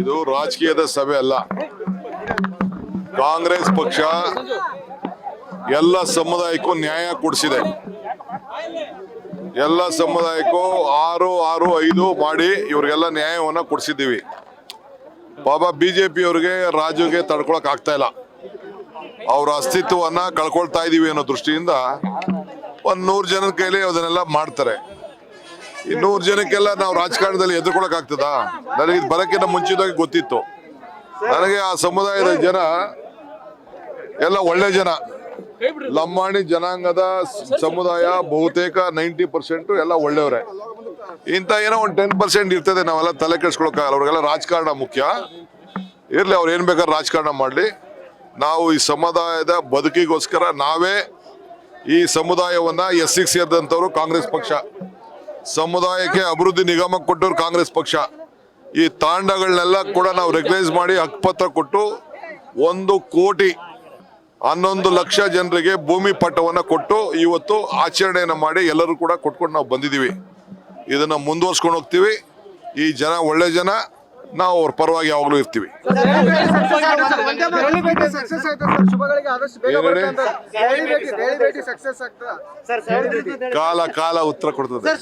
ಇದು ರಾಜಕೀಯದ ಸಭೆ ಅಲ್ಲ. ಕಾಂಗ್ರೆಸ್ ಪಕ್ಷ ಎಲ್ಲ ಸಮುದಾಯಕ್ಕೂ ನ್ಯಾಯ ಕೊಡಿಸಿದೆ. ಎಲ್ಲ ಸಮುದಾಯಕ್ಕೂ ಆರು ಆರು, ಐದು ಮಾಡಿ ಇವ್ರಿಗೆಲ್ಲ ನ್ಯಾಯವನ್ನ ಕೊಡಿಸಿದ್ದೀವಿ. ಬಾಬಾ ಬಿಜೆಪಿ ಅವ್ರಿಗೆ, ರಾಜುಗೆ ತಡ್ಕೊಳಕ್ ಆಗ್ತಾ ಇಲ್ಲ. ಅವ್ರ ಅಸ್ತಿತ್ವವನ್ನ ಕಳ್ಕೊಳ್ತಾ ಇದೀವಿ ಅನ್ನೋ ದೃಷ್ಟಿಯಿಂದ ಒಂದ್ ನೂರು ಜನದ ಕೈಲಿ ಅದನ್ನೆಲ್ಲ ಮಾಡ್ತಾರೆ. ಈ ನೂರು ಜನಕ್ಕೆಲ್ಲ ನಾವು ರಾಜಕಾರಣದಲ್ಲಿ ಎದುರ್ಕೊಳಕ್ ಆಗ್ತದಾ? ನನಗೆ ಬರಕ್ಕಿಂತ ಮುಂಚಿತವಾಗಿ ಗೊತ್ತಿತ್ತು. ನನಗೆ ಆ ಸಮುದಾಯದ ಜನ ಎಲ್ಲ ಒಳ್ಳೆ ಜನ. ಲಂಬಾಣಿ ಜನಾಂಗದ ಸಮುದಾಯ ಬಹುತೇಕ ನೈಂಟಿ ಪರ್ಸೆಂಟ್ ಎಲ್ಲ ಒಳ್ಳೆಯವರೇ. ಇಂಥ ಏನೋ ಒಂದು ಟೆನ್ ಪರ್ಸೆಂಟ್ ಇರ್ತದೆ ನಾವೆಲ್ಲ ತಲೆ ಕೆಡ್ಸ್ಕೊಳಕ್ಕಾಗಲ್ಲ ಅವ್ರಿಗೆಲ್ಲ ರಾಜಕಾರಣ ಮುಖ್ಯ. ಇರ್ಲಿ, ಅವ್ರು ಏನ್ ಬೇಕಾದ್ರೆ ರಾಜಕಾರಣ ಮಾಡ್ಲಿ. ನಾವು ಈ ಸಮುದಾಯದ ಬದುಕಿಗೋಸ್ಕರ ನಾವೇ ಈ ಸಮುದಾಯವನ್ನ ಎಸ್ಸಿಗೆ ಸೇರಿದಂಥವ್ರು ಕಾಂಗ್ರೆಸ್ ಪಕ್ಷ ಸಮುದಾಯಕ್ಕೆ ಅಭಿವೃದ್ಧಿ ನಿಗಮ ಕೊಟ್ಟವ್ರು ಕಾಂಗ್ರೆಸ್ ಪಕ್ಷ. ಈ ತಾಂಡಗಳನ್ನೆಲ್ಲ ಕೂಡ ನಾವು ರೆಕಗ್ನೈಸ್ ಮಾಡಿ ಹಕ್ಕುಪತ್ರ ಕೊಟ್ಟು ಒಂದು ಕೋಟಿ ಹನ್ನೊಂದು ಲಕ್ಷ ಜನರಿಗೆ ಭೂಮಿ ಪಟ್ಟವನ್ನು ಕೊಟ್ಟು ಇವತ್ತು ಆಚರಣೆಯನ್ನು ಮಾಡಿ ಎಲ್ಲರೂ ಕೂಡ ಕೊಟ್ಕೊಂಡು ನಾವು ಬಂದಿದ್ದೀವಿ. ಇದನ್ನು ಮುಂದುವರ್ಸ್ಕೊಂಡು ಹೋಗ್ತೀವಿ. ಈ ಜನ ಒಳ್ಳೆ ಜನ. ನಾವು ಅವ್ರ ಪರವಾಗಿ ಯಾವಾಗಲೂ ಇರ್ತೀವಿ ಕಾಲ ಕಾಲ ಉತ್ತರ ಕೊಡ್ತದೆ